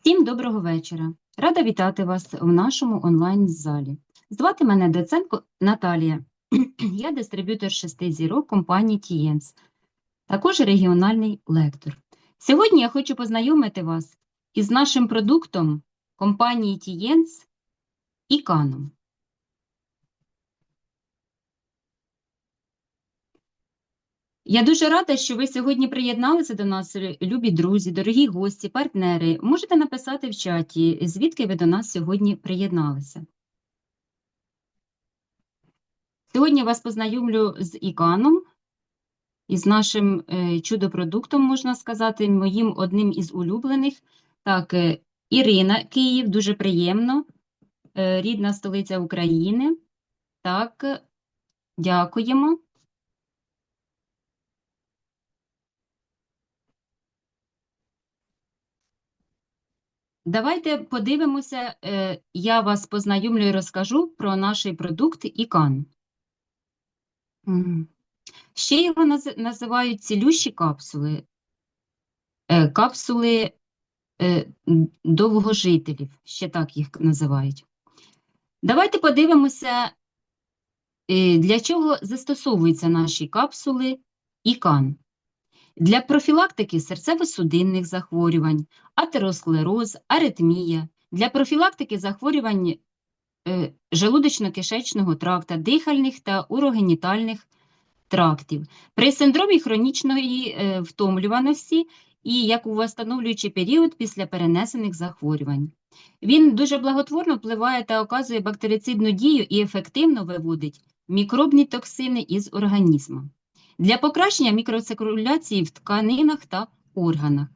Всім доброго вечора. Рада вітати вас в нашому онлайн-залі. Звати мене Деценко Наталія. Я дистриб'ютор шести зірок компанії Тієнс, також регіональний лектор. Сьогодні я хочу познайомити вас із нашим продуктом компанії Тієнс Іканом. Я дуже рада, що ви сьогодні приєдналися до нас, любі друзі, дорогі гості, партнери. Можете написати в чаті, звідки ви до нас сьогодні приєдналися. Сьогодні вас познайомлю з Іканом, із нашим е, чудо-продуктом, можна сказати, моїм одним із улюблених. Так, е, Ірина Київ, дуже приємно, е, рідна столиця України. Так, дякуємо. Давайте подивимося, е, я вас познайомлю і розкажу про наш продукт Ікан. Ще його називають цілющі капсули, Е, капсули е, довгожителів, ще так їх називають. Давайте подивимося, для чого застосовуються наші капсули Ікан. Для профілактики серцево-судинних захворювань, атеросклероз, аритмія, для профілактики захворювань е, желудочно-кишечного тракта, дихальних та урогенітальних трактів, при синдромі хронічної е, втомлюваності і як у встановлюючий період після перенесених захворювань. Він дуже благотворно впливає та оказує бактерицидну дію і ефективно виводить мікробні токсини із організму для покращення мікроциркуляції в тканинах та органах,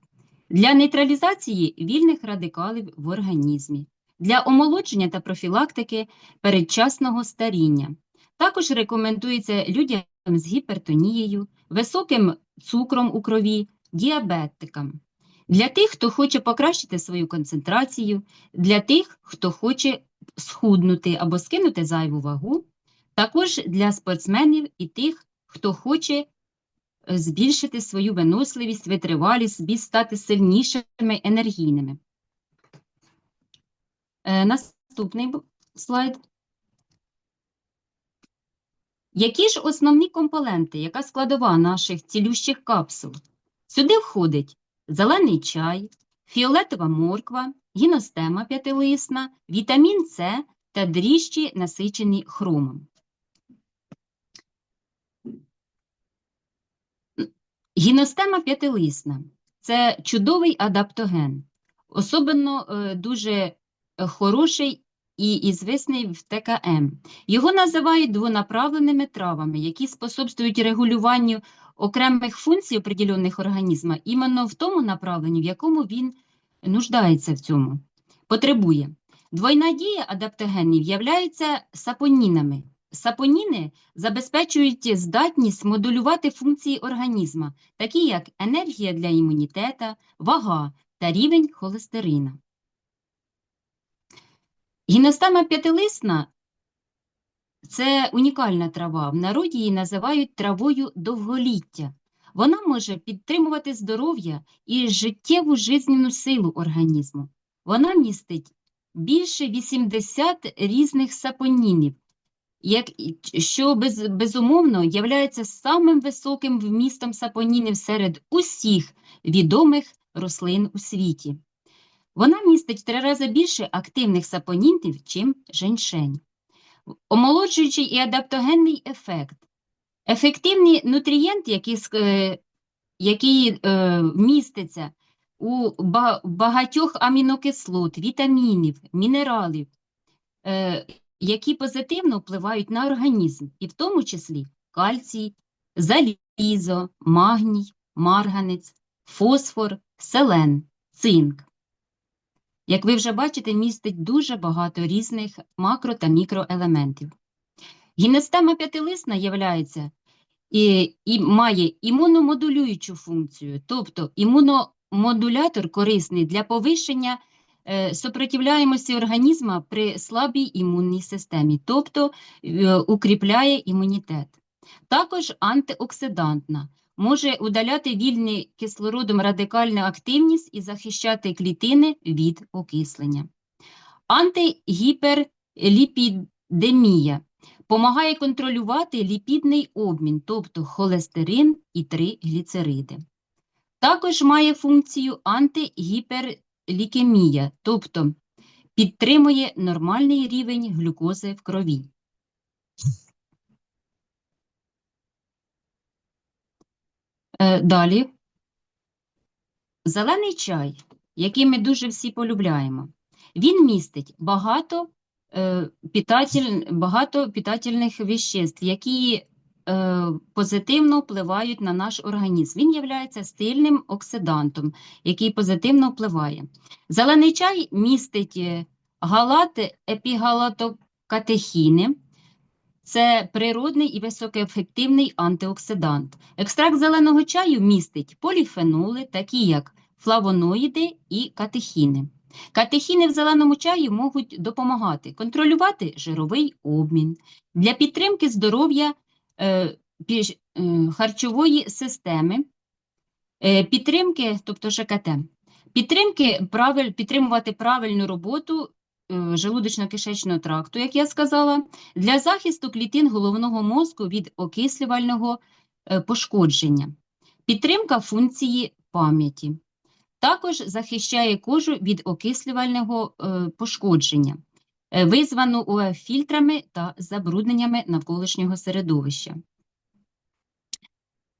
для нейтралізації вільних радикалів в організмі, для омолодження та профілактики передчасного старіння. Також рекомендується людям з гіпертонією, високим цукром у крові, діабетикам. Для тих, хто хоче покращити свою концентрацію, для тих, хто хоче схуднути або скинути зайву вагу, також для спортсменів і тих, хто хоче е, збільшити свою виносливість, витривалість, стати сильнішими, енергійними. Е, Наступний слайд. Які ж основні компоненти, яка складова наших цілющих капсул? Сюди входить зелений чай, фіолетова морква, гіностема п'ятилисна, вітамін С та дріжджі, насичені хромом. Гіностема п'ятилисна – це чудовий адаптоген, особливо е, дуже е, хороший і ізвісний в ТКМ. Його називають двонаправленими травами, які способствують регулюванню окремих функцій определених організму іменно в тому направленні, в якому він нуждається в цьому, потребує. Двойна дія адаптогенів являються сапонінами. Сапоніни забезпечують здатність модулювати функції організму, такі як енергія для імунітета, вага та рівень холестерина. Гіностема п'ятилисна – це унікальна трава. В народі її називають травою довголіття. Вона може підтримувати здоров'я і життєву жизненну силу організму. Вона містить більше 80 різних сапонінів, як, що без, безумовно являється самим високим вмістом сапонінів серед усіх відомих рослин у світі. Вона містить в три рази більше активних сапонінів, чим женьшень. Омолоджуючий і адаптогенний ефект. Ефективні нутрієнти, які, ск- е, які е, у багатьох амінокислот, вітамінів, мінералів, е, які позитивно впливають на організм, і в тому числі кальцій, залізо, магній, марганець, фосфор, селен, цинк. Як ви вже бачите, містить дуже багато різних макро та мікроелементів. Гінестема п'ятилисна являється і, і має імуномодулюючу функцію, тобто імуномодулятор корисний для повищення сопротивляємості організму при слабій імунній системі, тобто е, укріпляє імунітет. Також антиоксидантна, може удаляти вільний кислородом радикальну активність і захищати клітини від окислення. Антигіперліпідемія Помагає контролювати ліпідний обмін, тобто холестерин і тригліцериди. Також має функцію антигіперлікемія, тобто підтримує нормальний рівень глюкози в крові. Е, Далі. Зелений чай, який ми дуже всі полюбляємо, він містить багато е, питатель, багато питательних веществ, які позитивно впливають на наш організм. Він є стильним оксидантом, який позитивно впливає. Зелений чай містить е, галати епігалатокатехіни. Це природний і високоефективний антиоксидант. Екстракт зеленого чаю містить поліфеноли, такі як флавоноїди і катехіни. Катехіни в зеленому чаї можуть допомагати контролювати жировий обмін для підтримки здоров'я е, е, харчової системи, е, підтримки, тобто ЖКТ, підтримки підтримувати правильну роботу е, желудочно-кишечного тракту, як я сказала, для захисту клітин головного мозку від окислювального е, пошкодження, підтримка функції пам'яті. Також захищає кожу від окислювального е, пошкодження, е, визвану УФ-фільтрами та забрудненнями навколишнього середовища.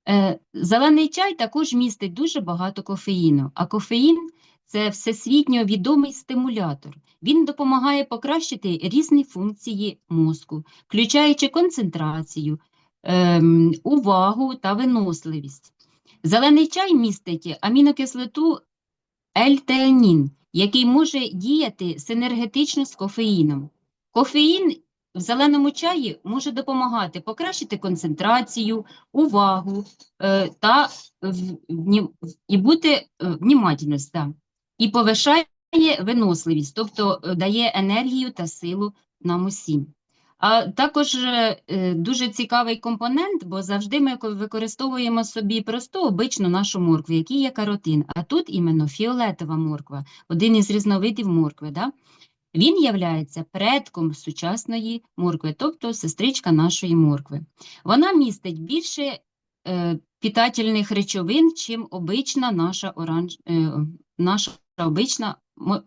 Е, Зелений чай також містить дуже багато кофеїну, а кофеїн – це всесвітньо відомий стимулятор. Він допомагає покращити різні функції мозку, включаючи концентрацію, ем, увагу та виносливість. Зелений чай містить амінокислоту L-теанін, який може діяти синергетично з кофеїном. Кофеїн в зеленому чаї може допомагати покращити концентрацію, увагу е, та в- в, і бути е, внімательність, да. і повишає виносливість, тобто е, дає енергію та силу нам усім. А також е, дуже цікавий компонент, бо завжди ми використовуємо собі просту обичну нашу моркву, який є каротин, а тут іменно фіолетова морква, один із різновидів моркви. Да? Він являється предком сучасної моркви, тобто сестричка нашої моркви. Вона містить більше е, питательних речовин, чим обична наша, оранж, е, наша обична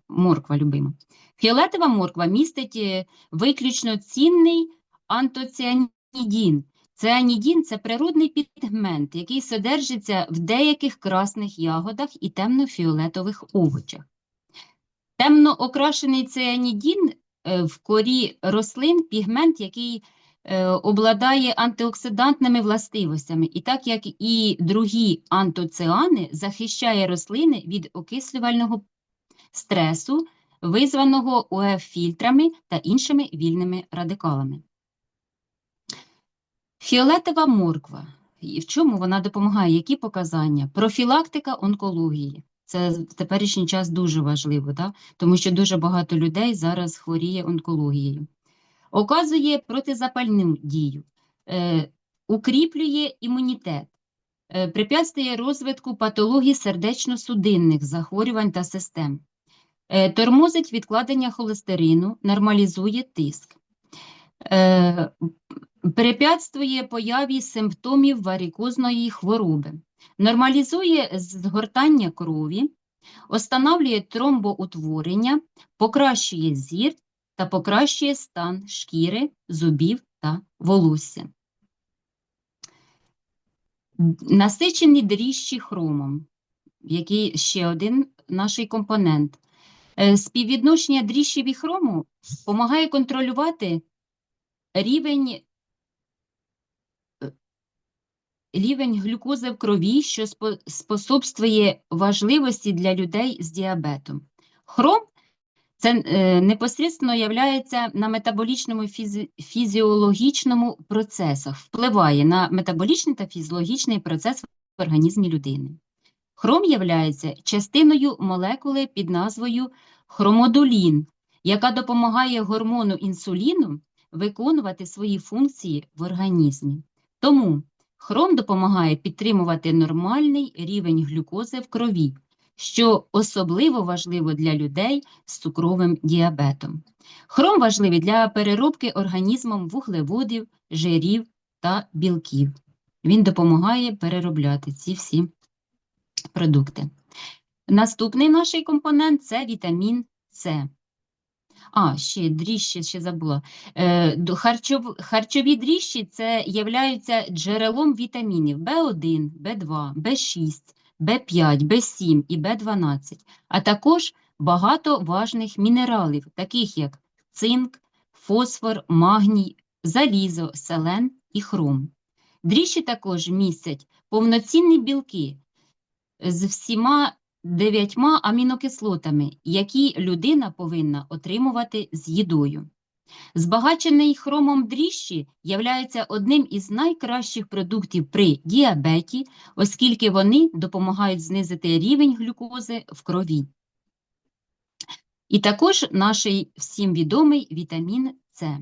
морква любима. Фіолетова морква містить е, виключно цінний антоціанідін. Ціанідін – це природний пігмент, який содержиться в деяких красних ягодах і темно-фіолетових овочах. Темно окрашений ціанідін е, в корі рослин – пігмент, який обладає антиоксидантними властивостями, і так як і другі антоціани, захищає рослини від окислювального стресу, визваного ОФ-фільтрами та іншими вільними радикалами. Фіолетова морква. І в чому вона допомагає? Які показання? Профілактика онкології. Це в теперішній час дуже важливо, да? тому що дуже багато людей зараз хворіє онкологією. Оказує протизапальну дію, е, укріплює імунітет, е, препятствує розвитку патологій сердечно-судинних захворювань та систем. Е, Тормозить відкладення холестерину, нормалізує тиск. Е, Препятствує появі симптомів варикозної хвороби. Нормалізує згортання крові, останавлює тромбоутворення, покращує зір та покращує стан шкіри, зубів та волосся. Насичені дріжджі хромом, який ще один наш компонент. Е, Співвідношення дріжджів і хрому допомагає контролювати рівень, е, рівень глюкози в крові, що способствує важливості для людей з діабетом. Хром це е, непосередньо являється на метаболічному фізи- фізіологічному процесах, впливає на метаболічний та фізіологічний процес в організмі людини. Хром являється частиною молекули під назвою хромодулін, яка допомагає гормону інсуліну виконувати свої функції в організмі. Тому Хром допомагає підтримувати нормальний рівень глюкози в крові, що особливо важливо для людей з цукровим діабетом. Хром важливий для переробки організмом вуглеводів, жирів та білків. Він допомагає переробляти ці всі продукти. Наступний наш компонент це вітамін С. А, ще дріжджі, ще забула. Е, харчов, харчові дріжджі це являються джерелом вітамінів В1, В2, В6, В5, В7 і В12, а також багато важних мінералів, таких як цинк, фосфор, магній, залізо, селен і хром. Дріжджі також містять повноцінні білки з всіма дев'ятьма амінокислотами, які людина повинна отримувати з їдою. Збагачений хромом дріжджі являється одним із найкращих продуктів при діабеті, оскільки вони допомагають знизити рівень глюкози в крові. І також наш всім відомий вітамін С.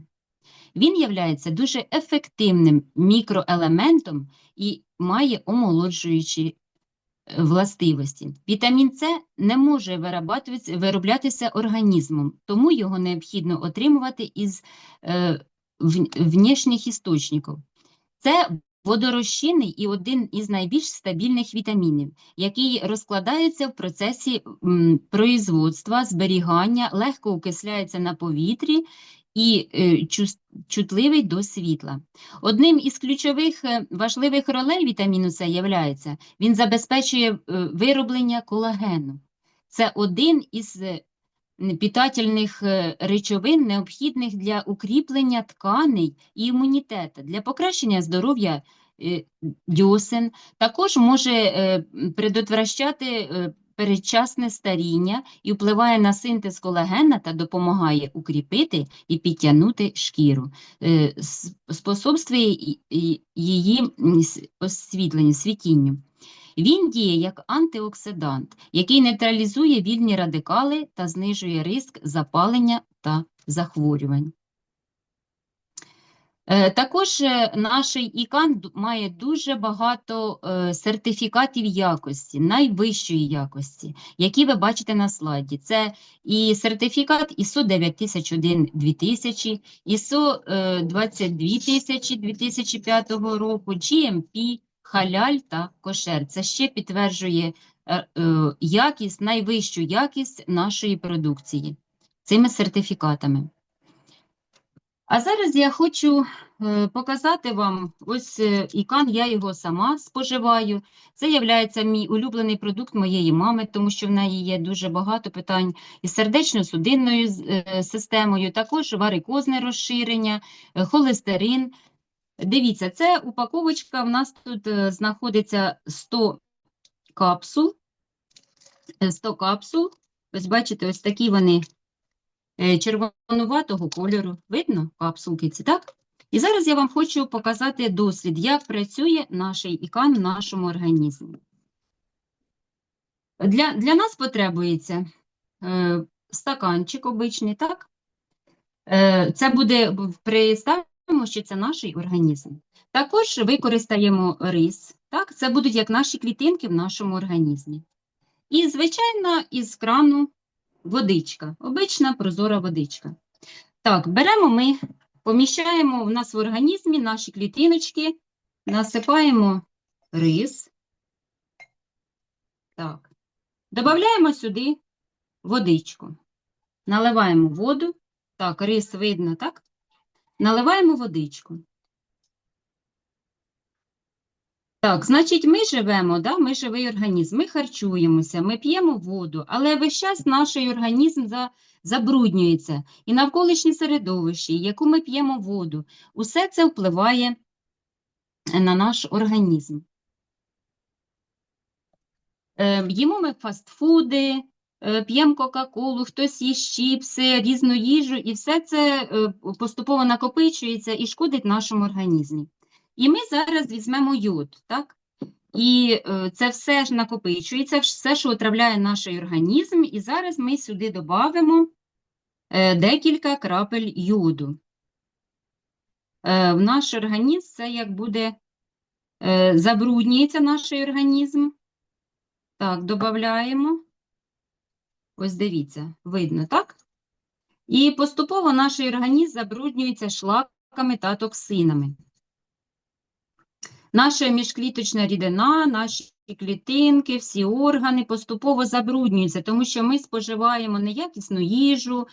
Він являється дуже ефективним мікроелементом і має омолоджуючі властивості. Вітамін С не може вироблятися організмом, тому його необхідно отримувати із е, в- внешніх істочників. Це водорозчинний і один із найбільш стабільних вітамінів, який розкладається в процесі производства, зберігання, легко окисляється на повітрі і е, чутливий до світла. Одним із ключових е, важливих ролей вітаміну С являється, він забезпечує е, вироблення колагену. Це один із питательних речовин, необхідних для укріплення тканей і імунітету, для покращення здоров'я дьосен. Також може предотвращати передчасне старіння і впливає на синтез колагена та допомагає укріпити і підтягнути шкіру, е, способствує її освітленню, світінню. Він діє як антиоксидант, який нейтралізує вільні радикали та знижує ризик запалення та захворювань. Е, Також е, наш ікан має дуже багато е, сертифікатів якості, найвищої якості, які ви бачите на слайді. Це і сертифікат ISO 9001 2000, ISO е, 22000 2005 року, GMP, халяль та кошер. Це ще підтверджує якість, найвищу якість нашої продукції цими сертифікатами. А зараз я хочу е, показати вам ось е, ікан, я його сама споживаю. Це є мій улюблений продукт моєї мами, тому що в неї є дуже багато питань із сердечно-судинною е, системою, також варикозне розширення, холестерин. Дивіться, це упаковочка, в нас тут знаходиться 100 капсул. Е, 100 капсул. Ось бачите, ось такі вони червонуватого кольору. Видно капсулки ці, так? І зараз я вам хочу показати дослід, як працює наш ікан в нашому організмі. Для, для нас потребується е, стаканчик обичний, так? Е, це буде, представимо, що це наш організм. Також використаємо рис, так? Це будуть як наші клітинки в нашому організмі. І, звичайно, із крану водичка, обична прозора водичка. Так, беремо ми, поміщаємо в нас в організмі наші клітиночки, насипаємо рис. Так, додаємо сюди водичку. Наливаємо воду. Так, рис видно, так? Наливаємо водичку. Так, значить, ми живемо, да? ми живий організм, ми харчуємося, ми п'ємо воду, але весь час наш організм за, забруднюється. І навколишнє середовище, яку ми п'ємо воду, усе це впливає на наш організм. Е, Їмо ми фастфуди, е, п'ємо Кока-Колу, хтось їсть чіпси, різну їжу, і все це е, поступово накопичується і шкодить нашому організмі. І ми зараз візьмемо йод, так? І е, це все ж накопичується, все, що отравляє наш організм, і зараз ми сюди додамо е, декілька крапель йоду. Е, В наш організм це як буде Забруднюється наш організм. Так, додаємо. Ось дивіться, видно, так? І поступово наш організм забруднюється шлаками та токсинами. Наша міжкліточна рідина, наші клітинки, всі органи поступово забруднюються, тому що ми споживаємо неякісну їжу,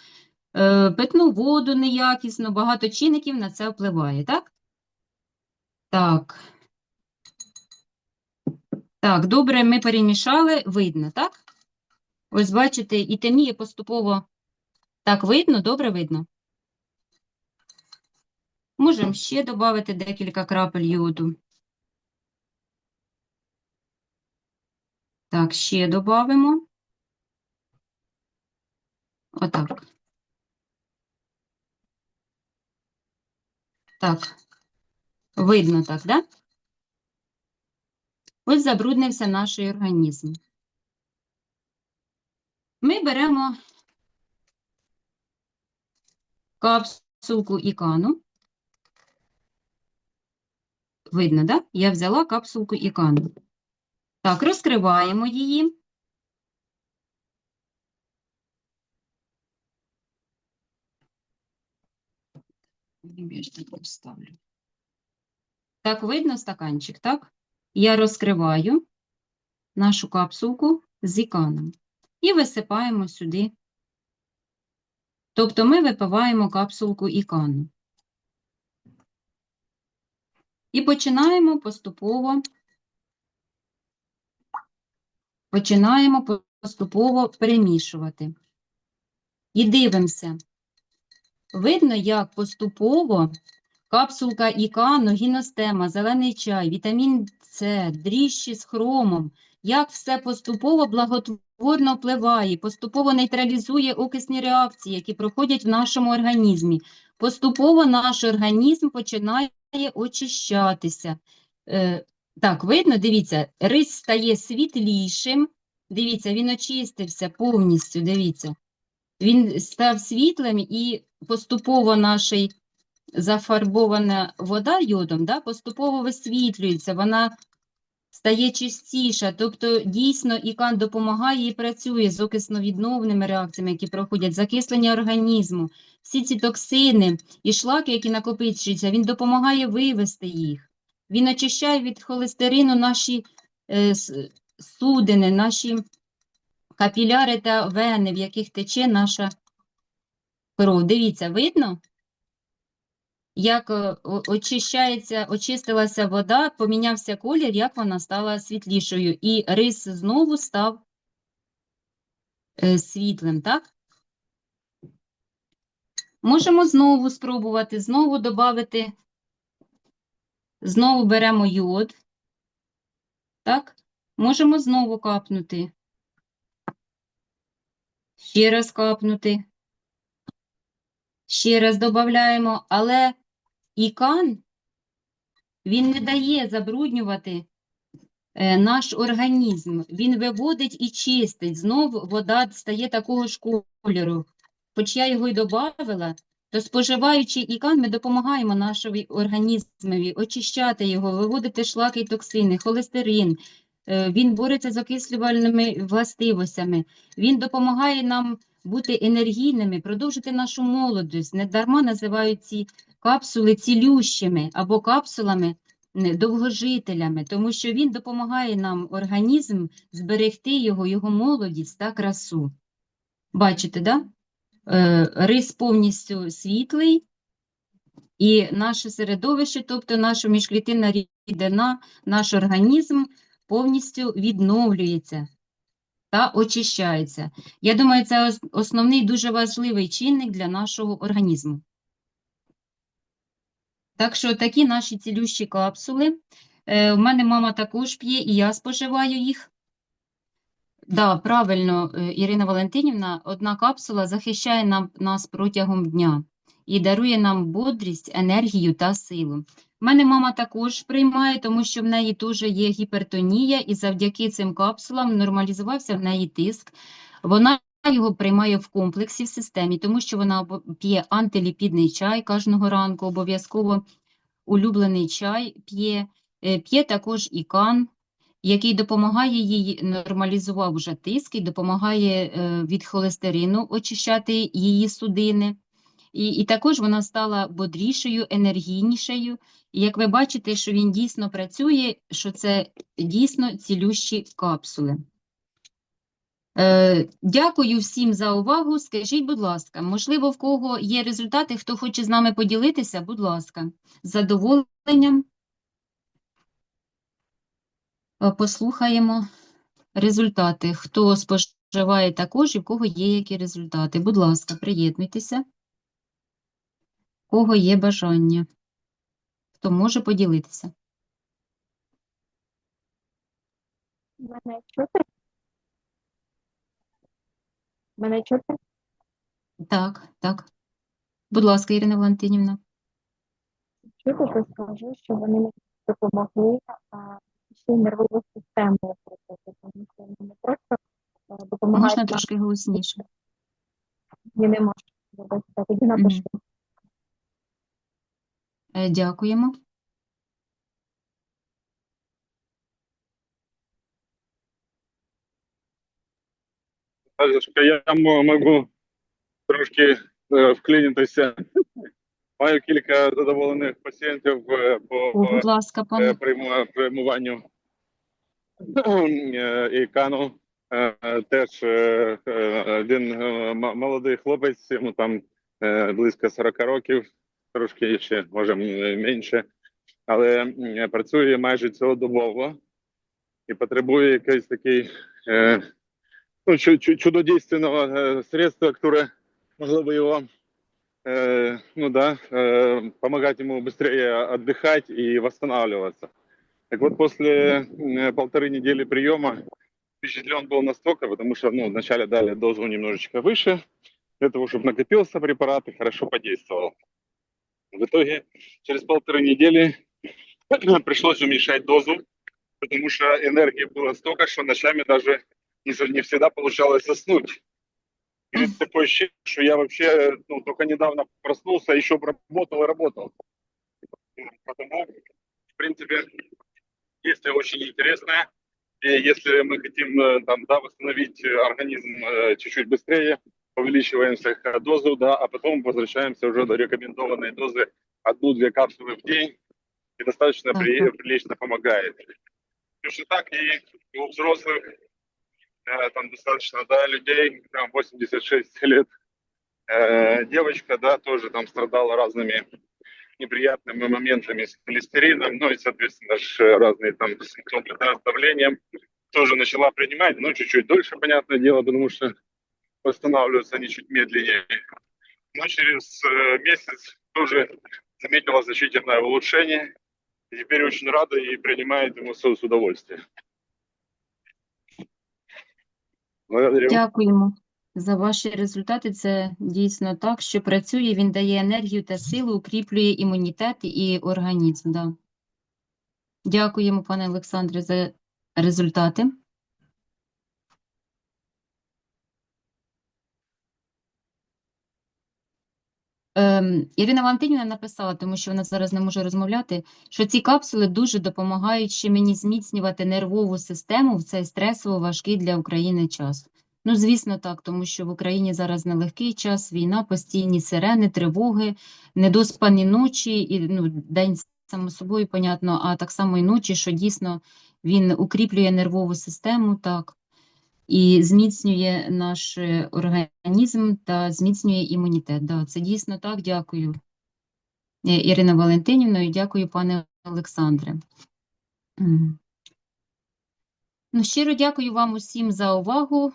е, питну воду неякісну, багато чинників на це впливає, так? Так. Так, добре, ми перемішали, видно, так? Ось бачите, і темніє поступово. Так, видно, добре видно. Можемо ще додати декілька крапель йоду. Так, ще додамо. Отак. Так. Видно так, да? Ось забруднився наш організм. Ми беремо капсулку ікану. Видно, да? Я взяла капсулку ікану. Так, розкриваємо її. Так. Видно стаканчик, так? Я розкриваю нашу капсулку з іканом і висипаємо сюди. Тобто ми випиваємо капсулку ікану. І починаємо поступово починаємо поступово перемішувати. І дивимося. Видно, як поступово капсулка ікану, гіностема, зелений чай, вітамін С, дріжджі з хромом, як все поступово благотворно впливає, поступово нейтралізує окисні реакції, які проходять в нашому організмі. Поступово наш організм починає очищатися. Так, видно, дивіться, рис стає світлішим. Дивіться, він очистився повністю, дивіться. Він став світлим і поступово наша зафарбована вода йодом, да, поступово висвітлюється, вона стає чистіша. Тобто, дійсно, ікан допомагає і працює з окисно-відновними реакціями, які проходять, закислення організму, всі ці токсини і шлаки, які накопичуються, він допомагає вивести їх. Він очищає від холестерину наші е, судини, наші капіляри та вени, в яких тече наша кров. Дивіться, видно? Як е, очищається, очистилася вода, помінявся колір, як вона стала світлішою. І рис знову став е, світлим, так? Можемо знову спробувати, знову додати, знову беремо йод, так? Можемо знову капнути. Ще раз капнути. Ще раз додаємо, але ікан, він не дає забруднювати е, наш організм. Він виводить і чистить. Знов вода стає такого ж кольору. Хоч я його й додавала, то споживаючи ікан, ми допомагаємо нашому організмові очищати його, виводити шлаки і токсини, холестерин. Е, Він бореться з окислювальними властивостями. Він допомагає нам бути енергійними, продовжити нашу молодість. Недарма називають ці капсули цілющими або капсулами довгожителями, тому що він допомагає нам організм зберегти його, його молодість та красу. Бачите, да? Е, Рис повністю світлий, і наше середовище, тобто наша міжклітинна рідина, наш організм повністю відновлюється та очищається. Я думаю, це основний дуже важливий чинник для нашого організму. Так що такі наші цілющі капсули. Е, У мене мама також п'є, і я споживаю їх. Да, правильно, е, Ірина Валентинівна, одна капсула захищає нам, нас протягом дня і дарує нам бодрість, енергію та силу. У мене мама також приймає, тому що в неї теж є гіпертонія, і завдяки цим капсулам нормалізувався в неї тиск. Вона його приймає в комплексі в системі, тому що вона п'є антиліпідний чай кожного ранку, обов'язково улюблений чай п'є. Е, П'є також і кан, який допомагає їй нормалізував вже тиск і допомагає е, від холестерину очищати її судини. І, і також вона стала бодрішою, енергійнішою. І як ви бачите, що він дійсно працює, що це дійсно цілющі капсули. Е, дякую всім за увагу. Скажіть, будь ласка, можливо, в кого є результати, хто хоче з нами поділитися, будь ласка, з задоволенням. Е, Послухаємо результати. Хто споживає також і в кого є які результати. Будь ласка, приєднуйтеся. В кого є бажання. Хто може поділитися. Мене чути? Мене чути? Так, так. Будь ласка, Ірина Валентинівна. Чути, то скажу, що вони мені допомогли а, ще й нервову систему тому що вони не просто а, допомагають Можна трошки голосніше. і не можу зробити. Так, тоді напишу. Е, Дякуємо. Я м- можу трошки е, вклинитися. Маю кілька задоволених пацієнтів е, по О, будь ласка, е, пане. приймуванню е, і кану. Е, е, Теж е, е, один е, молодий хлопець, йому там е, близько 40 років, трошки ще, може, менше, але працює майже цілодобово і потребує якийсь такий е, ну, чу- чу- чудодейственного э, средства, которое могло бы его, э, ну да, э, помогать ему быстрее отдыхать и восстанавливаться. Так вот, после э, полторы недели приема впечатлен был настолько, потому что, ну, вначале дали дозу немножечко выше, для того, чтобы накопился препарат и хорошо подействовал. В итоге, через полторы недели пришлось уменьшать дозу, потому что энергии было столько, что ночами даже не, всегда получалось заснуть. И такое ощущение, что я вообще ну, только недавно проснулся, еще б работал и работал. Потому, в принципе, действие очень интересное. И если мы хотим э, там, да, восстановить э, организм э, чуть-чуть быстрее, увеличиваем дозу, да, а потом возвращаемся уже до рекомендованной дозы одну-две капсулы в день. И достаточно так. прилично помогает. Точно так и у взрослых э, там достаточно, да, людей, там 86 лет, э, девочка, да, тоже там страдала разными неприятными моментами с холестерином, ну и, соответственно, разные там симптомы, да, с давлением, тоже начала принимать, ну, чуть-чуть дольше, понятное дело, потому что восстанавливаются они чуть медленнее. Но через э, месяц тоже заметила значительное улучшение, и теперь очень рада и принимает ему с удовольствием. Дякуємо за ваші результати. Це дійсно так, що працює, він дає енергію та силу, укріплює імунітет і організм. Да. Дякуємо, пане Олександре, за результати. Ем, Ірина Валентинівна написала, тому що вона зараз не може розмовляти, що ці капсули дуже допомагають ще мені зміцнювати нервову систему в цей стресово важкий для України час. Ну, звісно, так, тому що в Україні зараз нелегкий час, війна, постійні сирени, тривоги, недоспані ночі, і ну, день само собою, понятно, а так само і ночі, що дійсно він укріплює нервову систему, так, і зміцнює наш е, організм та зміцнює імунітет. Да, це дійсно так. Дякую, е, Ірина Валентинівна, і дякую, пане Олександре. Ну, щиро дякую вам усім за увагу.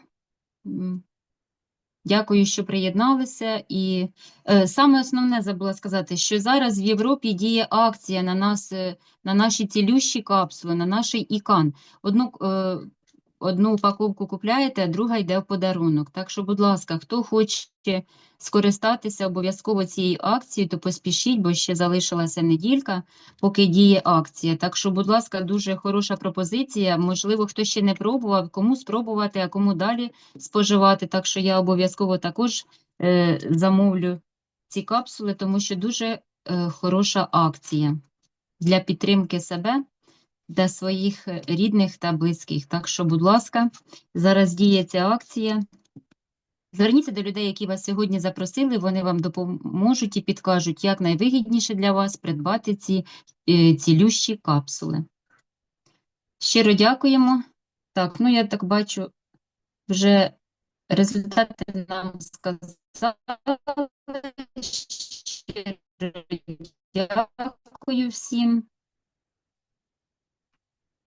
Дякую, що приєдналися. І е, саме основне забула сказати, що зараз в Європі діє акція на нас, е, на наші цілющі капсули, на наш ікан. Одну, е, одну упаковку купляєте, а друга йде в подарунок. Так що, будь ласка, хто хоче скористатися обов'язково цією акцією, то поспішіть, бо ще залишилася неділька, поки діє акція. Так що, будь ласка, дуже хороша пропозиція. Можливо, хто ще не пробував, кому спробувати, а кому далі споживати. Так що я обов'язково також е, замовлю ці капсули, тому що дуже е, хороша акція для підтримки себе для своїх е, рідних та близьких. Так що, будь ласка, зараз діє ця акція. Зверніться до людей, які вас сьогодні запросили, вони вам допоможуть і підкажуть, як найвигідніше для вас придбати ці е, цілющі капсули. Щиро дякуємо. Так, ну я так бачу, вже результати нам сказали. Щиро дякую всім.